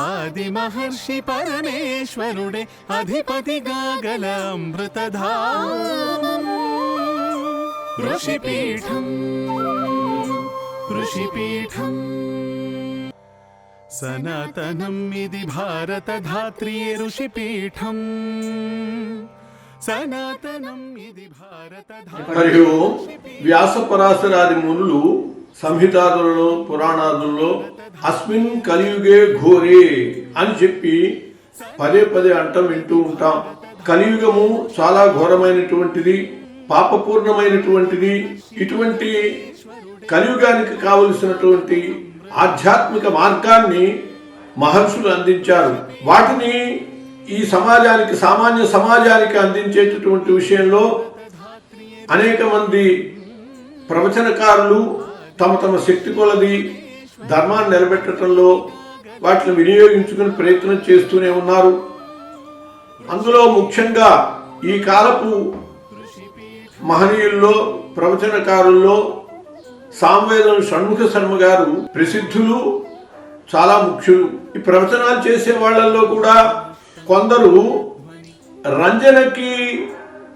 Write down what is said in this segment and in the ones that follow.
ఆది మహర్షి పరమేశ్వరుడే అధిపతిగా గల అమృతధా ఋషిపీఠం ఋషిపీఠం సనాతనం ఇది భారత ధాత్రి ఋషిపీఠం సనాతనం ఇది భారత హరి ఓం వ్యాస పరాశరాది మునులు సంహితాదులలో పురాణాదులలో అస్మిన్ కలియుగే ఘోరే అని చెప్పి పదే పదే అంటం వింటూ ఉంటాం. కలియుగము చాలా ఘోరమైనటువంటిది పాపపూర్ణమైనటువంటిది. ఇటువంటి కలియుగానికి కావలసినటువంటి ఆధ్యాత్మిక మార్గాన్ని మహర్షులు అందించారు. వాటిని ఈ సమాజానికి సామాన్య సమాజానికి అందించేటటువంటి విషయంలో అనేక మంది ప్రవచనకారులు తమ తమ శక్తి కొలది ధర్మాన్ని నిలబెట్టడంలో వాటిని వినియోగించుకుని ప్రయత్నం చేస్తూనే ఉన్నారు. అందులో ముఖ్యంగా ఈ కాలపు మహనీయుల్లో ప్రవచనకారుల్లో సామవేదం షణ్ముఖ శర్మ గారు ప్రసిద్ధులు చాలా ముఖ్యులు. ఈ ప్రవచనాలు చేసే వాళ్ళల్లో కూడా కొందరు రంజనకి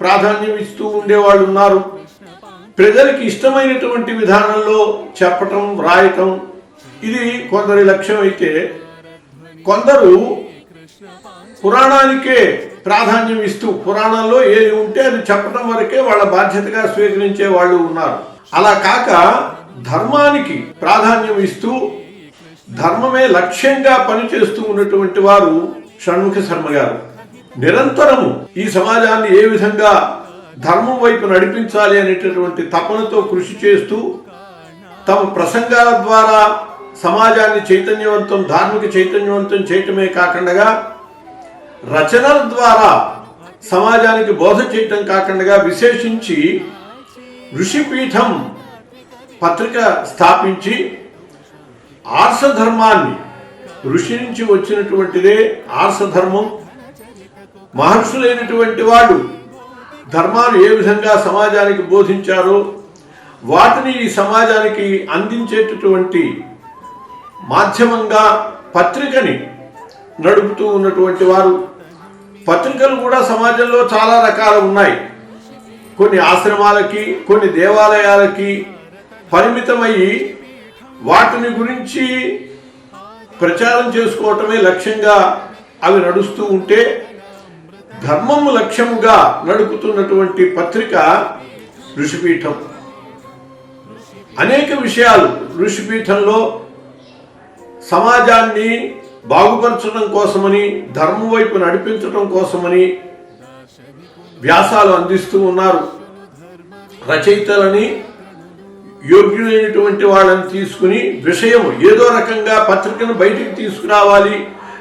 ప్రాధాన్యం ఇస్తూ ఉండేవాళ్ళు ఉన్నారు. ప్రజలకి ఇష్టమైనటువంటి విధానంలో చెప్పటం వ్రాయటం ఇది కొందరి లక్ష్యం అయితే కొందరు పురాణానికే ప్రాధాన్యం ఇస్తూ పురాణంలో ఏది ఉంటే అది చెప్పడం వరకే వాళ్ళ బాధ్యతగా స్వీకరించే వాళ్ళు ఉన్నారు. అలా కాక ధర్మానికి ప్రాధాన్యం ఇస్తూ ధర్మమే లక్ష్యంగా పనిచేస్తూ ఉన్నటువంటి వారు షణ్ముఖ శర్మ గారు. నిరంతరము ఈ సమాజాన్ని ఏ విధంగా ధర్మం వైపు నడిపించాలి అనేటటువంటి తపనతో కృషి చేస్తూ తమ ప్రసంగాల ద్వారా సమాజాన్ని చైతన్యవంతం ధార్మిక చైతన్యవంతం చేయటమే కాకుండా రచనల ద్వారా సమాజానికి బోధ చేయటం కాకుండా విశేషించి ఋషిపీఠం పత్రిక స్థాపించి ఆర్షధర్మాన్ని ఋషి నుంచి వచ్చినటువంటిదే ఆర్షధర్మం మహర్షులైనటువంటి వాడు ధర్మాలు ఏ విధంగా సమాజానికి బోధించారో వాటిని ఈ సమాజానికి అందించేటటువంటి మాధ్యమంగా పత్రికని నడుపుతూ ఉన్నటువంటి వారు పత్రికలు కూడా సమాజంలో చాలా రకాలు ఉన్నాయి. కొన్ని ఆశ్రమాలకి కొన్ని దేవాలయాలకి పరిమితమయ్యి వాటిని గురించి ప్రచారం చేసుకోవటమే లక్ష్యంగా అవి నడుస్తూ ఉంటే ధర్మము లక్ష్యముగా నడుపుతున్నటువంటి పత్రిక ఋషిపీఠం. అనేక విషయాలు ఋషిపీఠంలో సమాజాన్ని బాగుపరచడం కోసమని ధర్మం వైపు నడిపించడం కోసమని వ్యాసాలు అందిస్తూ ఉన్నారు. రచయితలని యోగ్యులైనటువంటి వాళ్ళని తీసుకుని విషయం ఏదో రకంగా పత్రికను బయటికి తీసుకురావాలి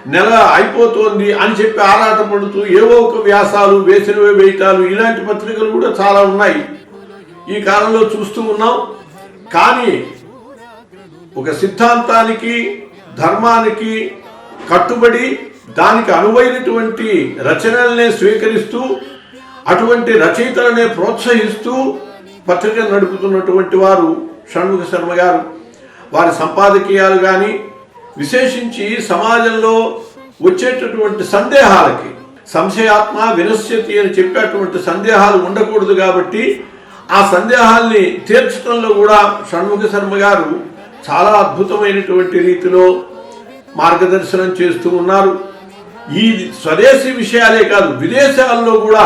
నెల అయిపోతోంది అని చెప్పి ఆరాటపడుతూ ఏవో ఒక వ్యాసాలు వేసినవే వేయటాలు ఇలాంటి పత్రికలు కూడా చాలా ఉన్నాయి. ఈ కాలంలో చూస్తూ ఉన్నాం. కానీ ఒక సిద్ధాంతానికి ధర్మానికి కట్టుబడి దానికి అనువైనటువంటి రచనల్నే స్వీకరిస్తూ అటువంటి రచయితలనే ప్రోత్సహిస్తూ పత్రిక నడుపుతున్నటువంటి వారు షణ్ముఖ శర్మ గారు. వారి సంపాదకీయాలు కానీ విశేషించి సమాజంలో వచ్చేటటువంటి సందేహాలకి సంశయాత్మ వినశ్యతి అని చెప్పేటువంటి సందేహాలు ఉండకూడదు కాబట్టి ఆ సందేహాల్ని తీర్చడంలో కూడా షణ్ముఖ శర్మ గారు చాలా అద్భుతమైనటువంటి రీతిలో మార్గదర్శనం చేస్తూ ఉన్నారు. ఈ స్వదేశీ విషయాలే కాదు విదేశాల్లో కూడా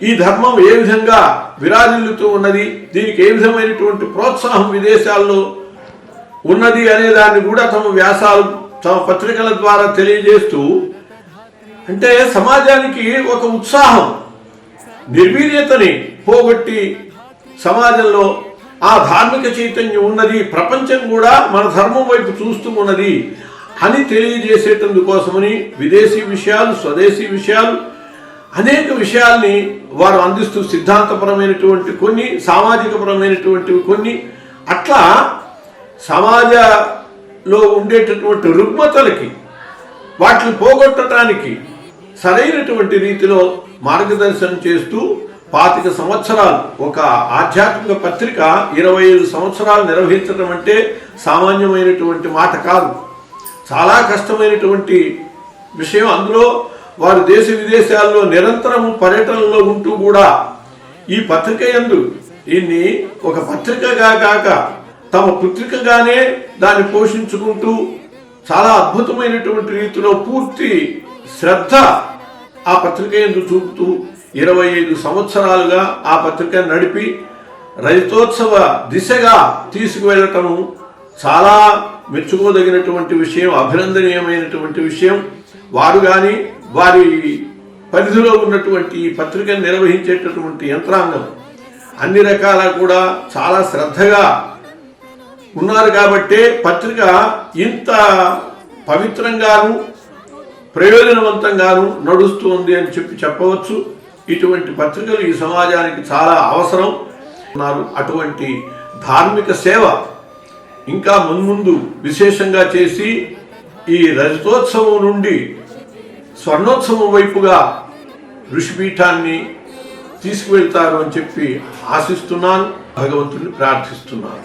ఈ ధర్మం ఏ విధంగా విరాజిల్లుతూ ఉన్నది దీనికి ఏ విధమైనటువంటి ప్రోత్సాహం విదేశాల్లో ఉన్నది అనే దాన్ని కూడా తమ వ్యాసాలు తమ పత్రికల ద్వారా తెలియజేస్తూ అంటే సమాజానికి ఒక ఉత్సాహం నిర్వీర్యతని పోగొట్టి సమాజంలో ఆ ధార్మిక చైతన్యం ఉన్నది ప్రపంచం కూడా మన ధర్మం వైపు చూస్తూ ఉన్నది అని తెలియజేసేటందుకోసమని విదేశీ విషయాలు స్వదేశీ విషయాలు అనేక విషయాల్ని వారు అందిస్తూ సిద్ధాంతపరమైనటువంటి కొన్ని సామాజికపరమైనటువంటివి కొన్ని అట్లా సమాజంలో ఉండేటటువంటి రుగ్మతలకి వాటిని పోగొట్టడానికి సరైనటువంటి రీతిలో మార్గదర్శనం చేస్తూ పాతిక సంవత్సరాలు. ఒక ఆధ్యాత్మిక పత్రిక ఇరవై ఐదు సంవత్సరాలు నిర్వహించడం అంటే సామాన్యమైనటువంటి మాట కాదు. చాలా కష్టమైనటువంటి విషయం. అందులో వారు దేశ విదేశాల్లో నిరంతరము పర్యటనలో ఉంటూ కూడా ఈ పత్రిక యందు దీన్ని ఒక పత్రికగా కాక తమ పుత్రికగానే దాన్ని పోషించుకుంటూ చాలా అద్భుతమైనటువంటి రీతిలో పూర్తి శ్రద్ధ ఆ పత్రిక ఎందు చూపుతూ ఇరవై ఐదు సంవత్సరాలుగా ఆ పత్రిక నడిపి రజతోత్సవ దిశగా తీసుకువెళ్ళటం చాలా మెచ్చుకోదగినటువంటి విషయం అభినందనీయమైనటువంటి విషయం. వారు కానీ వారి పరిధిలో ఉన్నటువంటి ఈ పత్రికను నిర్వహించేటటువంటి యంత్రాంగం అన్ని రకాల కూడా చాలా శ్రద్ధగా ఉన్నారు కాబట్టే పత్రిక ఇంత పవిత్రంగాను ప్రయోజనవంతంగాను నడుస్తుంది అని చెప్పి చెప్పవచ్చు. ఇటువంటి పత్రికలు ఈ సమాజానికి చాలా అవసరం ఉన్నారు. అటువంటి ధార్మిక సేవ ఇంకా మున్ముందు విశేషంగా చేసి ఈ రజతోత్సవం నుండి స్వర్ణోత్సవం వైపుగా ఋషిపీఠాన్ని తీసుకువెళ్తారు అని చెప్పి ఆశిస్తున్నాను. భగవంతుని ప్రార్థిస్తున్నాను.